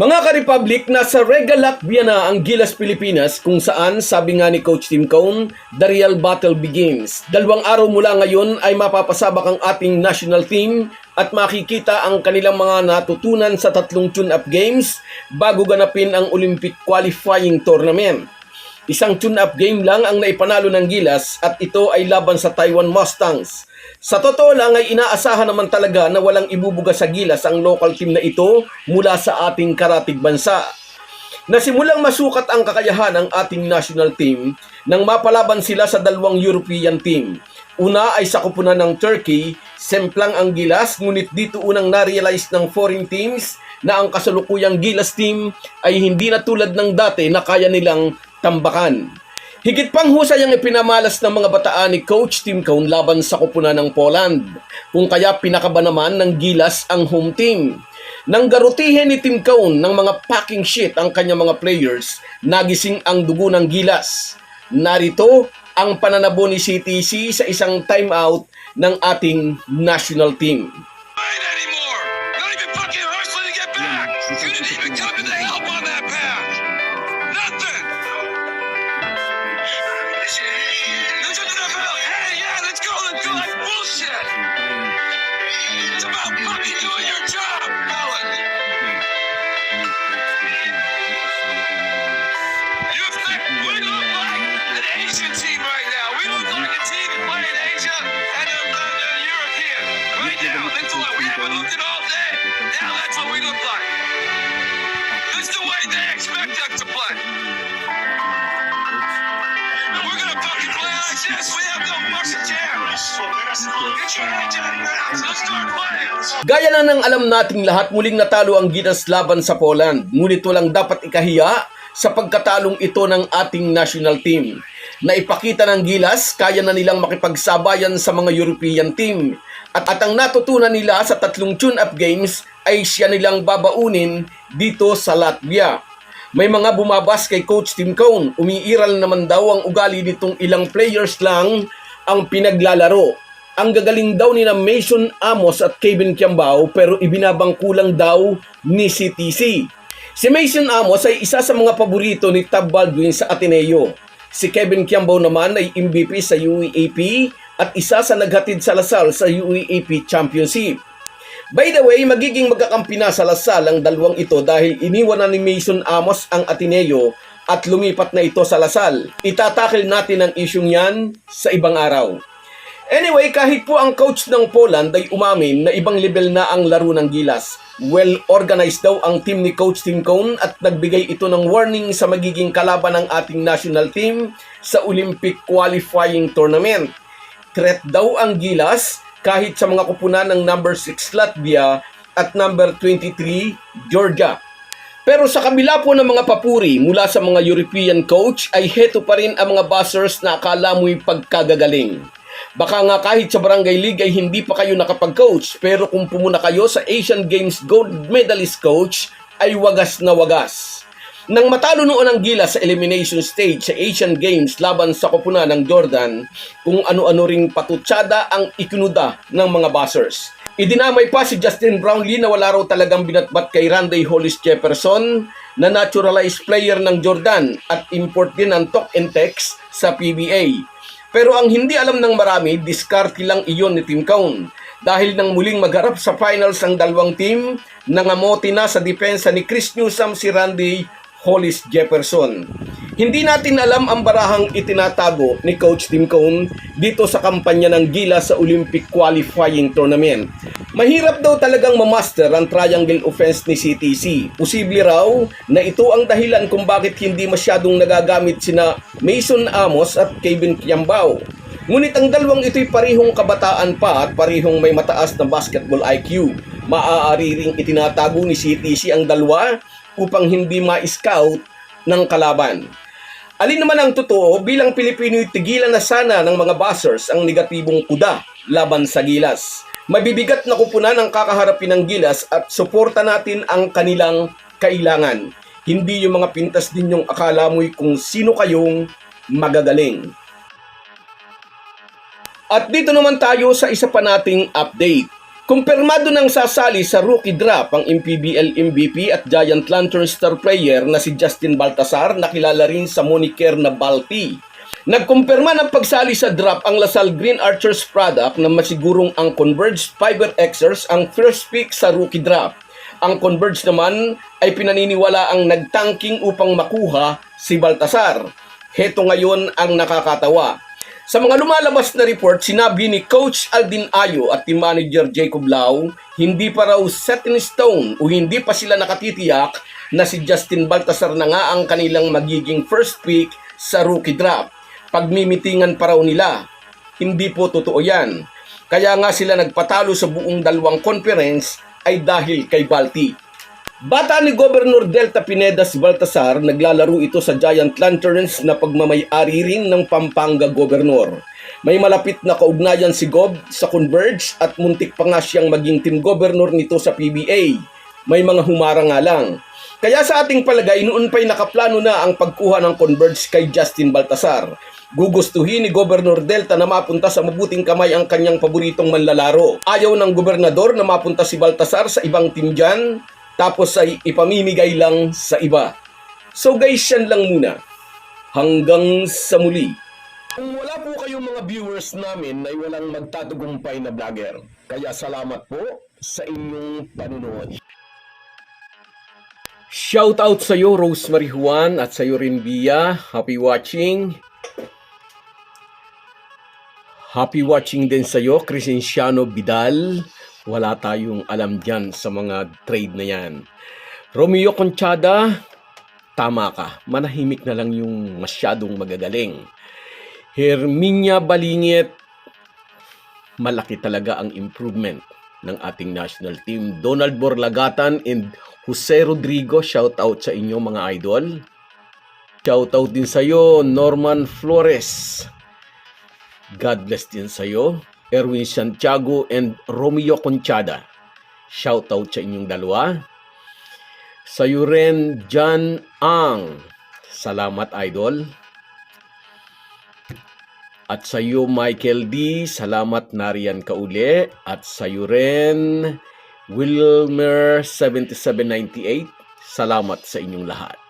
Mga ka-Republic, nasa Rega Latvia na ang Gilas Pilipinas kung saan, sabi nga ni Coach Tim Cone, the real battle begins. Dalawang araw mula ngayon ay mapapasabak ang ating national team at makikita ang kanilang mga natutunan sa tatlong tune-up games bago ganapin ang Olympic qualifying tournament. Isang tune-up game lang ang naipanalo ng Gilas at ito ay laban sa Taiwan Mustangs. Sa totoo lang ay inaasahan naman talaga na walang ibubuga sa Gilas ang local team na ito mula sa ating karatig bansa. Nasimulang masukat ang kakayahan ng ating national team nang mapalaban sila sa dalawang European team. Una ay sa kupunan ng Turkey, semplang ang Gilas ngunit dito unang na-realize ng foreign teams na ang kasalukuyang Gilas team ay hindi na tulad ng dati na kaya nilang tambakan. Higit pang husay ang ipinamalas ng mga bataan ni Coach Tim Cone laban sa kupunan ng Poland, kung kaya pinakaba naman ng Gilas ang home team. Nang garutihin ni Tim Cone ng mga packing shit ang kanyang mga players, nagising ang dugo ng Gilas. Narito ang pananabo ni CTC sa isang timeout ng ating national team. Gaya na ng alam nating lahat, muling natalo ang Gilas laban sa Poland. Ngunit walang dapat ikahiya sa pagkatalong ito ng ating national team. Naipakita ng Gilas, kaya na nilang makipagsabayan sa mga European team. At, at ang natutunan nila sa tatlong tune-up games ay siya nilang babaunin dito sa Latvia. May mga bumabas kay Coach Tim Cone. Umiiral naman daw ang ugali nitong ilang players lang ang pinaglalaro. Ang gagaling daw ni na Mason Amos at Kevin Kiambao pero ibinabangkulang daw ni CTC. Si Mason Amos ay isa sa mga paborito ni Tab Baldwin sa Ateneo. Si Kevin Kiambao naman ay MVP sa UEAP at isa sa naghatid sa Lasal sa UEAP Championship. By the way, magiging magkakampi na sa Lasal ang dalawang ito dahil iniwan na ni Mason Amos ang Ateneo at lumipat na ito sa Lasal. Itatakil natin ang isyong yan sa ibang araw. Anyway, kahit po ang coach ng Poland ay umamin na ibang level na ang laro ng Gilas. Well organized daw ang team ni Coach Tim Cone at nagbigay ito ng warning sa magiging kalaban ng ating national team sa Olympic qualifying tournament. Threat daw ang Gilas kahit sa mga kupunan ng number 6 Latvia at number 23 Georgia. Pero sa kabila po ng mga papuri mula sa mga European coach ay heto pa rin ang mga buzzers na akala mo'y pagkagagaling. Baka nga kahit sa Barangay League ay hindi pa kayo nakapag-coach pero kung pumuna kayo sa Asian Games gold medalist coach ay wagas na wagas. Nang matalo noon ang Gila sa elimination stage sa Asian Games laban sa koponan ng Jordan, kung ano-ano ring patutsada ang ikinuda ng mga buzzers. Idinamay pa si Justin Brownlee na wala raw talagang binatbat kay Randy Hollis Jefferson na naturalized player ng Jordan at import din ang talk and text sa PBA. Pero ang hindi alam ng marami, diskarte lang iyon ni Tim Cone. Dahil nang muling magharap sa finals ang dalawang team, nangamote na sa depensa ni Chris Newsom si Randy Hollis Jefferson. Hindi natin alam ang barahang itinatago ni Coach Tim Cone dito sa kampanya ng Gila sa Olympic Qualifying Tournament. Mahirap daw talagang mamaster ang triangle offense ni CTC. Posible raw na ito ang dahilan kung bakit hindi masyadong nagagamit sina Mason Amos at Kevin Kiambao. Ngunit ang dalawang ito'y parihong kabataan pa at parihong may mataas na basketball IQ. Maaari ring itinatago ni CTC ang dalawa upang hindi ma-scout ng kalaban. Alin naman ang totoo, bilang Pilipino'y tigilan na sana ng mga buzzers ang negatibong kuda laban sa Gilas. Mabibigat na kupunan ang kakaharapin ng Gilas at suporta natin ang kanilang kailangan. Hindi yung mga pintas din yung akala mo'y kung sino kayong magagaling. At dito naman tayo sa isa pa nating update. Kumpirmado nang sasali sa rookie draft ang MPBL MVP at Giant Lantern star player na si Justin Baltasar na kilala rin sa moniker na Balti. Nagkumpirma ng pagsali sa draft ang Lasal Green Archers product na masigurong ang Converge Fiber Xers ang first pick sa rookie draft. Ang Converge naman ay pinaniniwala ang nagtanking upang makuha si Baltasar. Heto ngayon ang nakakatawa. Sa mga lumalabas na report, sinabi ni Coach Aldin Ayo at team manager Jacob Lau, hindi pa raw set in stone o hindi pa sila nakatitiyak na si Justin Baltasar na nga ang kanilang magiging first pick sa rookie draft. Pagmimitingan pa raw nila. Hindi po totoo yan. Kaya nga sila nagpatalo sa buong dalawang conference ay dahil kay Balti. Bata ni Governor Delta Pineda si Baltasar, naglalaro ito sa Giant Lanterns na pagmamayari rin ng Pampanga Governor. May malapit na kaugnayan si Gob sa Converge at muntik pa nga siyang maging team governor nito sa PBA. May mga humara nga lang. Kaya sa ating palagay, noon pa'y nakaplano na ang pagkuha ng Converge kay Justin Baltasar. Gugustuhin ni Governor Delta na mapunta sa mabuting kamay ang kanyang paboritong manlalaro. Ayaw ng gobernador na mapunta si Baltasar sa ibang team dyan, tapos ay ipamimigay lang sa iba. So guys, yan lang muna. Hanggang sa muli. Kung wala po kayong mga viewers namin ay walang magtatagumpay na vlogger. Kaya salamat po sa inyong panunood. Shout out sa iyo Rosemary Juan at sa iyo rin Bia. Happy watching. Happy watching din sa iyo Crescenciano Vidal. Wala tayong alam diyan sa mga trade na yan. Romeo Conchada, tama ka. Manahimik na lang yung masyadong magagaling. Herminia Balingit, malaki talaga ang improvement ng ating national team. Donald Borlagatan and Jose Rodrigo, shout out sa inyo mga idol. Shout out din sa iyo Norman Flores. God bless din sa iyo. Erwin Santiago and Romeo Conchada. Shout out sa inyong dalawa. Sa iyo rin, John Ang. Salamat, idol. At sa iyo, Michael D. Salamat, nariyan ka uli. At sa iyo rin, Wilmer 7798. Salamat sa inyong lahat.